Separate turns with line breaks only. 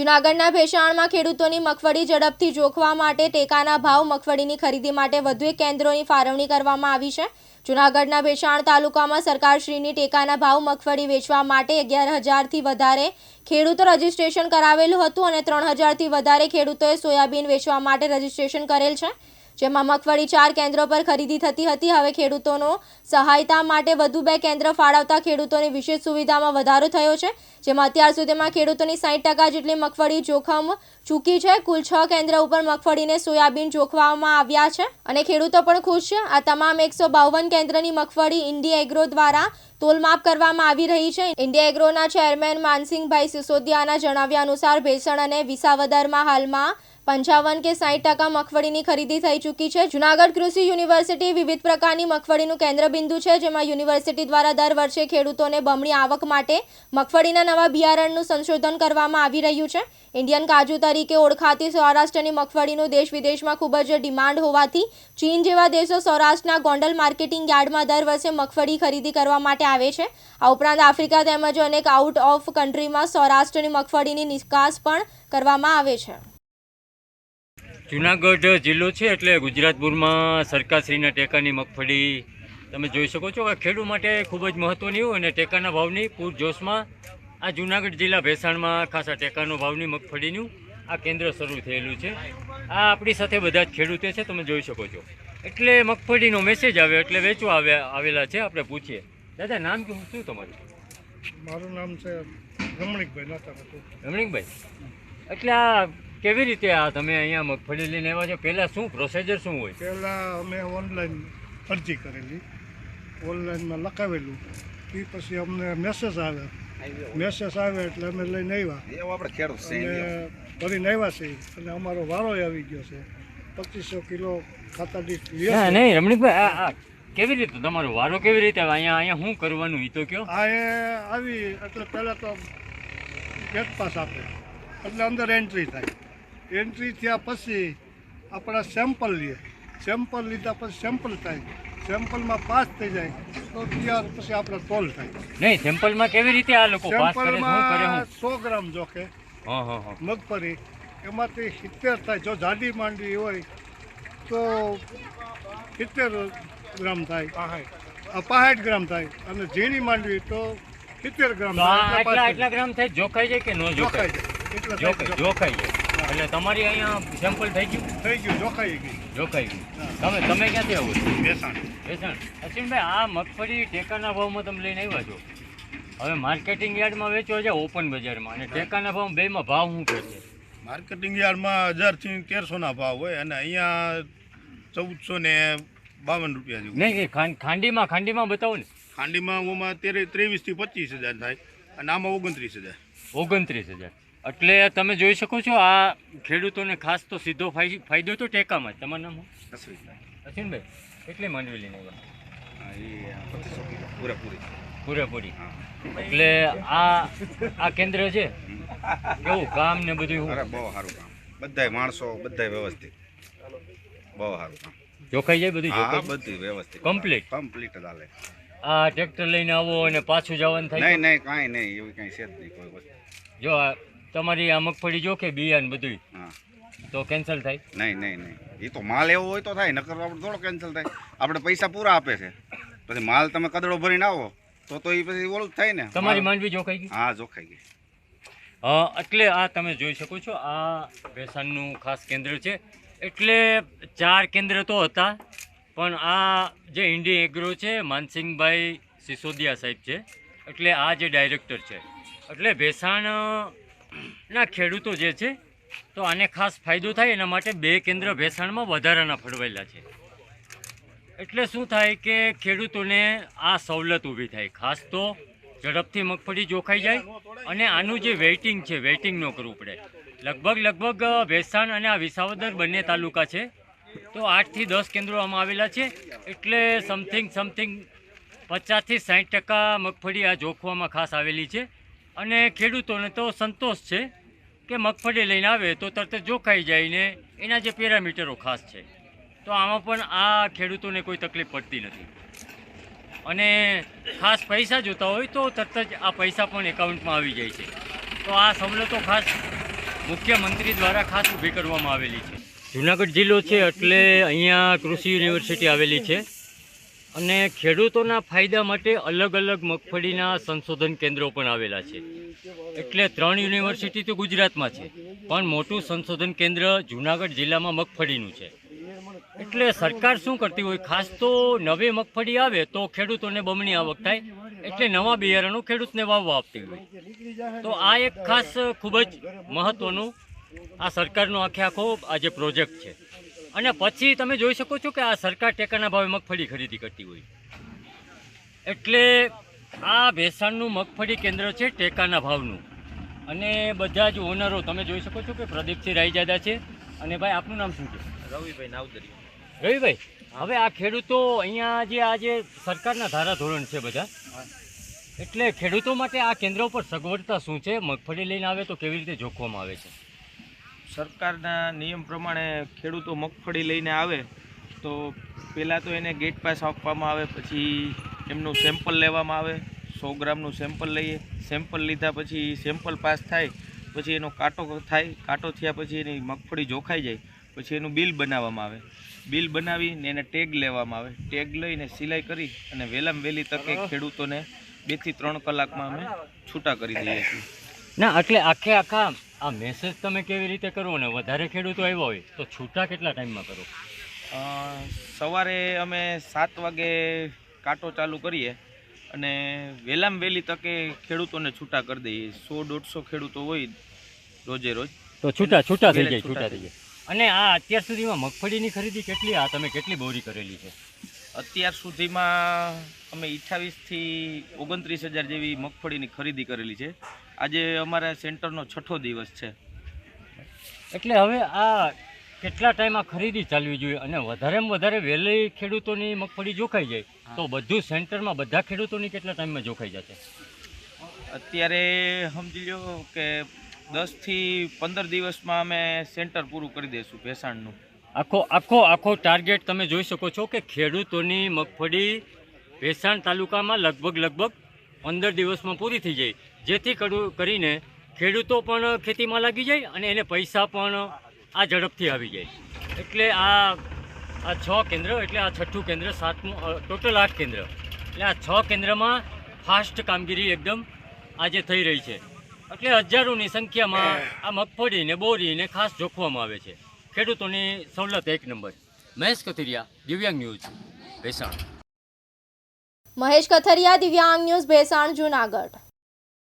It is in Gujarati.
જૂનાગઢના ભેસાણમાં ખેડૂતોની મગફળી ઝડપથી જોખવા માટે ટેકાના ભાવ મગફળીની ખરીદી માટે વધુ એક કેન્દ્રોની ફાળવણી કરવામાં આવી છે. જૂનાગઢના ભેસાણ તાલુકામાં સરકારશ્રીની ટેકાના ભાવ મગફળી વેચવા માટે અગિયાર હજારથી વધારે ખેડૂતો રજીસ્ટ્રેશન કરાવેલું હતું અને ત્રણ હજારથી વધારે ખેડૂતોએ સોયાબીન વેચવા માટે રજીસ્ટ્રેશન કરેલ છે. જેમાં મગફળી ચાર કેન્દ્રો પર ખરીદી થતી હતી. હવે ખેડૂતોનો સહાયતા માટે વધુ બે કેન્દ્ર ફાળવતા ખેડૂતોની વિશેષ સુવિધામાં વધારો થયો છે, જેમાં અત્યાર સુધીમાં ખેડૂતોની સાહીઠ ટકા જેટલી મગફળી જોખમ ચૂકી છે. કુલ છ કેન્દ્ર ઉપર મગફળીને સોયાબીન જોખવામાં આવ્યા છે અને ખેડૂતો પણ ખુશ છે. આ તમામ એકસો બાવન કેન્દ્રની મગફળી ઇન્ડિયા એગ્રો દ્વારા તોલમાપ કરવામાં આવી રહી છે. ઇન્ડિયા એગ્રોના ચેરમેન માનસિંહભાઈ સિસોદિયાના જણાવ્યા અનુસાર ભેસણ અને વિસાવદરમાં હાલમાં પંચાવન કે સાઠ ટકા મગફળીની ખરીદી થઈ ચૂકી છે. જુનાગઢ કૃષિ યુનિવર્સિટી વિવિધ પ્રકારની મગફળીનું કેન્દ્રબિંદુ છે, જેમાં યુનિવર્સિટી દ્વારા દર વર્ષે ખેડૂતોને બમણી આવક માટે મગફળીના નવા બિયારણનું સંશોધન કરવામાં આવી રહ્યું છે. ઇન્ડિયન કાજુ તરીકે ઓળખાતી સૌરાષ્ટ્રની મગફળીનું દેશ વિદેશમાં ખૂબ જ ડિમાન્ડ હોવાથી ચીન જેવા દેશો સૌરાષ્ટ્રના ગોંડલ માર્કેટિંગ યાર્ડમાં દર વર્ષે મગફળી ખરીદી કરવા માટે આવે છે. આ ઉપરાંત આફ્રિકા તેમજ અનેક આઉટ ઓફ કન્ટ્રીમાં સૌરાષ્ટ્રની મગફળીની નિકાસ પણ કરવામાં આવે છે.
જુનાગઢ જિલ્લો છે એટલે ગુજરાતપુરમાં સરકારશ્રીના ટેકાની મગફળી તમે જોઈ શકો છો કે ખેડૂત માટે ખૂબ જ મહત્ત્વની હોય અને ટેકાના ભાવની પૂરજોશમાં આ જુનાગઢ જિલ્લા ભેસાણમાં ખાસા ટેકાનો ભાવની મગફળીનું આ કેન્દ્ર શરૂ થયેલું છે. આ આપણી સાથે બધા જ ખેડૂતો છે તમે જોઈ શકો છો. એટલે મગફળીનો મેસેજ આવ્યો એટલે વેચવા આવ્યા આવેલા છે આપણે પૂછીએ. દાદા નામ શું શું તમારું?
મારું નામ છે રમણીકભાઈ
રમણીકભાઈ? એટલે આ કેવી રીતે આ તમે અહીંયા મગફળી લઈને આવ્યા છો? પહેલાં શું પ્રોસીજર શું હોય?
પહેલાં અમે ઓનલાઈન અરજી કરેલી. ઓનલાઈનમાં લખાવેલું. એ પછી અમને મેસેજ આવે મેસેજ આવે એટલે અમે લઈને આવ્યા.
આપણે
અને ભરીને આવ્યા છે અને અમારો વારો આવી ગયો છે. પચીસો કિલો ખાતા દીઠ.
નહીં રમણીકભાઈ કેવી રીતે તમારો વારો કેવી રીતે આવે? અહીંયા અહીંયા શું કરવાનું? એ તો કયો.
આ આવી એટલે પહેલાં તો ગેટ પાસ આપે. એટલે અંદર એન્ટ્રી થાય. એન્ટ્રી થયા પછી આપણા સેમ્પલ લઈએ. સેમ્પલ લીધા પછી સેમ્પલ થાય. સેમ્પલમાં પાસ થઈ જાય. તો ત્યાર પછી આપણે ટોલ થાય.
નહીં સેમ્પલમાં કેવી રીતે આ લોકો પાસ કરે? શું કરે
સેમ્પલમાં સો ગ્રામ જોખે.
હા હા હા.
મગફળી. એમાંથી સિત્તેર થાય. જો જાડી માંડવી હોય તો સિત્તેર ગ્રામ થાય. આ પાંસઠ ગ્રામ થાય. અને ઝીણી માંડવી તો સિત્તેર ગ્રામ
આટલા આટલા ગ્રામ થાય જોખાઈ જાય કે ન
જોખાઈ
જોખાય
જાય.
જોખાઈ જાય. એટલે તમારી અહીંયા સેમ્પલ થઈ ગયું?
થઈ ગયું જોખાઈ ગયું.
જોખાઈ ગયું. તમે તમે ક્યાંથી આવો છો?
વેસણ
વેસણ અશ્વિનભાઈ આ મગફળી ટેકાના ભાવમાં તમે લઈને આવ્યા છો. હવે માર્કેટિંગ યાર્ડમાં વેચો છે ઓપન બજારમાં. અને ટેકાના ભાવ બેમાં ભાવ શું કહે છે?
માર્કેટિંગ યાર્ડમાં હજારથી તેરસોના ભાવ હોય અને અહીંયા ચૌદસો ને બાવન રૂપિયા જેવું.
નહીં નહીં ખાંડીમાં ખાંડીમાં બતાવો ને.
ખાંડીમાં ઓમાં તેરે ત્રેવીસથી પચીસ હજાર થાય અને આમાં ઓગણત્રીસ હજાર.
ઓગણત્રીસ હજાર. એટલે તમે જોઈ શકો છો આ ખેડૂતોને ખાસ તો સીધો ફાય- ફાયદો તો ટેકામાં જ. તમારું નામ?
અશ્વિનભાઈ.
કેટલી માંડવી લઈને આવ્યા
પૂરેપૂરી.
પૂરેપૂરી. એટલે આ આ કેન્દ્ર છે? કેવું કામ ને બધું
અરે બહુ સારું કામ બધાય માણસો બધાય વ્યવસ્થિત. બહુ સારું કામ
જોખાઈ જાય બધું?
હા બધું વ્યવસ્થિત. કમ્પ્લીટ કમ્પ્લીટ હાલે.
આ ટ્રેક્ટર લઈને આવો અને પાછું જવાનું થાય
નહીં નહીં કાંઈ નહીં એવી કાંઈ છે જ નહીં કોઈ વસ્તુ.
જો આ તમારી આ મગફળી જોખે બિયાન બધું તો કેન્સલ થાય?
નહીં નહીં નહીં. એ તો માલ એવો હોય તો થાય નકર આપણે થોડો કેન્સલ થાય. આપણે પૈસા પૂરા આપે છે. પછી માલ તમે કદડો ભરીને આવો તો તો એ પછી ઓલું થાય ને.
તમારી માંડવી જોખાઈ ગઈ?
હા જોખાઈ ગઈ.
હા એટલે આ તમે જોઈ શકો છો આ ભેસાણનું ખાસ કેન્દ્ર છે. એટલે ચાર કેન્દ્ર તો હતા પણ આ જે ઇન્ડિયન એગ્રો છે માનસિંહભાઈ સિસોદિયા સાહેબ છે. એટલે આ જે ડાયરેક્ટર છે. એટલે ભેસાણના ખેડૂતો જે છે, તો આને ખાસ ફાયદો થાય, એના માટે બે કેન્દ્ર ભેસાણમાં વધારાના ફળવાયેલા છે. એટલે શું થાય કે ખેડૂતોને આ સવલત ઊભી થાય. ખાસ તો ઝડપથી મગફળી જોખાઈ જાય અને આનું જે વેઇટિંગ છે, વેઇટિંગ ન કરવું પડે. લગભગ લગભગ ભેસાણ અને આ વિસાવદર બંને તાલુકા છે, તો આઠથી દસ કેન્દ્રો આમાં આવેલા છે. એટલે સમથિંગ સમથિંગ પચાસથી સાઠ ટકા મગફળી આ જોખવામાં ખાસ આવેલી છે. અને ખેડૂતોને તો સંતોષ છે કે મગફળી લઈને આવે તો તરત જોખાઈ જાય ને એના જે પેરામીટરો ખાસ છે. તો આમાં પણ આ ખેડૂતોને કોઈ તકલીફ પડતી નથી. અને ખાસ પૈસા જોતા હોય તો તરત જ આ પૈસા પણ એકાઉન્ટમાં આવી જાય છે. તો આ સવલતો ખાસ મુખ્યમંત્રી દ્વારા ખાસ ઊભી કરવામાં આવેલી છે. જુનાગઢ જિલ્લો છે એટલે અહીંયા કૃષિ યુનિવર્સિટી આવેલી છે. અને ખેડૂતોના ફાયદા માટે અલગ અલગ મગફળીના સંશોધન કેન્દ્રો પણ આવેલા છે. એટલે ત્રણ યુનિવર્સિટી તો ગુજરાતમાં છે, પણ મોટું સંશોધન કેન્દ્ર જુનાગઢ જિલ્લામાં મગફળીનું છે. એટલે સરકાર શું કરતી હોય, ખાસ તો નવી મગફળી આવે તો ખેડૂતોને બમણી આવક થાય, એટલે નવા બિયારણો ખેડૂતને વાવવા આપતી હોય. તો આ એક ખાસ ખૂબ જ મહત્વનું આ સરકારનો આખે આખો આજે પ્રોજેક્ટ છે. અને પછી તમે જોઈ શકો છો કે આ સરકાર ટેકાના ભાવે મગફળી ખરીદી કરતી હોય. એટલે આ ભેસાણનું મગફળી કેન્દ્ર છે ટેકાના ભાવનું. અને બધા જ ઓનરો તમે જોઈ શકો છો કે પ્રદીપસિંહ રાયજાદા છે. અને ભાઈ આપનું નામ શું છે?
રવિભાઈ નાવદરી
રવિભાઈ હવે આ ખેડૂતો અહીંયા જે આ જે સરકારના ધારાધોરણ છે બધા એટલે ખેડૂતો માટે આ કેન્દ્ર ઉપર સગવડતા શું છે? મગફળી લઈને આવે તો કેવી રીતે જોખવામાં આવે છે?
સરકારના નિયમ પ્રમાણે ખેડૂતો મગફળી લઈને આવે તો પહેલાં તો એને ગેટ પાસ આપવામાં આવે પછી એમનું સેમ્પલ લેવામાં આવે સો ગ્રામનું સેમ્પલ લઈએ સેમ્પલ લીધા પછી સેમ્પલ પાસ થાય પછી એનો કાંટો થાય કાંટો થયા પછી એની મગફળી જોખાઈ જાય પછી એનું બિલ બનાવવામાં આવે. બિલ બનાવીને એને ટેગ લેવામાં આવે. ટેગ લઈને સિલાઈ કરી અને વહેલામાં વહેલી તકે ખેડૂતોને બેથી ત્રણ કલાકમાં અમે છૂટા કરી દઈએ છીએ.
ના એટલે આખે આખા આ મેસેજ તમે કેવી રીતે કરો ને વધારે ખેડૂતો આવ્યા હોય તો છૂટા કેટલા ટાઈમમાં કરો?
સવારે અમે સાત વાગે કાંટો ચાલુ કરીએ અને વહેલામાં વહેલી તકે ખેડૂતોને છૂટા કરી દઈએ. સો દોઢસો ખેડૂતો હોય રોજે રોજ.
તો છૂટા છૂટા થઈ જાય
છૂટા
થઈ જાય. અને આ અત્યાર સુધીમાં મગફળીની ખરીદી કેટલી આ તમે કેટલી બોરી કરેલી છે?
અત્યાર સુધીમાં અમે અઠ્ઠાવીસથી ઓગણત્રીસ હજાર જેવી મગફળીની ખરીદી કરેલી છે. આજે અમારા સેન્ટરનો છઠ્ઠો દિવસ છે.
એટલે હવે આ કેટલા ટાઈમમાં ખરીદી ચાલવી જોઈએ અને વધારેમાં વધારે વહેલી ખેડૂતોની મગફળી જોખાઈ જાય તો બધું સેન્ટરમાં બધા ખેડૂતોની કેટલા ટાઈમમાં જોખાઈ જશે?
અત્યારે સમજી લો કે દસથી પંદર દિવસમાં અમે સેન્ટર પૂરું કરી દઈશું ભેસાણનું.
આખો આખો આખો ટાર્ગેટ તમે જોઈ શકો છો કે ખેડૂતોની મગફળી ભેસાણ તાલુકામાં લગભગ લગભગ પંદર દિવસમાં પૂરી થઈ જાય. જેથી કરીને ખેડૂતો પણ ખેતીમાં લાગી જાય અને એને પૈસા પણ આ ઝડપથી આવી જાય. એટલે આ આ છ કેન્દ્ર, એટલે આ છઠ્ઠું કેન્દ્ર, સાતમું ટોટલ આઠ કેન્દ્ર. એટલે આ છ કેન્દ્રમાં ફાસ્ટ કામગીરી એકદમ આજે થઈ રહી છે. એટલે હજારોની સંખ્યામાં આ મગફળીને, બોરીને ખાસ જોખવામાં આવે છે. ખેડૂતોની સવલત એક નંબર. મહેશ કથિરિયા, દિવ્યાંગ ન્યૂઝ, ભેસાણ.
મહેશ કથરિયા દિવ્યાંગ ન્યૂઝ ભેસાણ જુનાગઢ.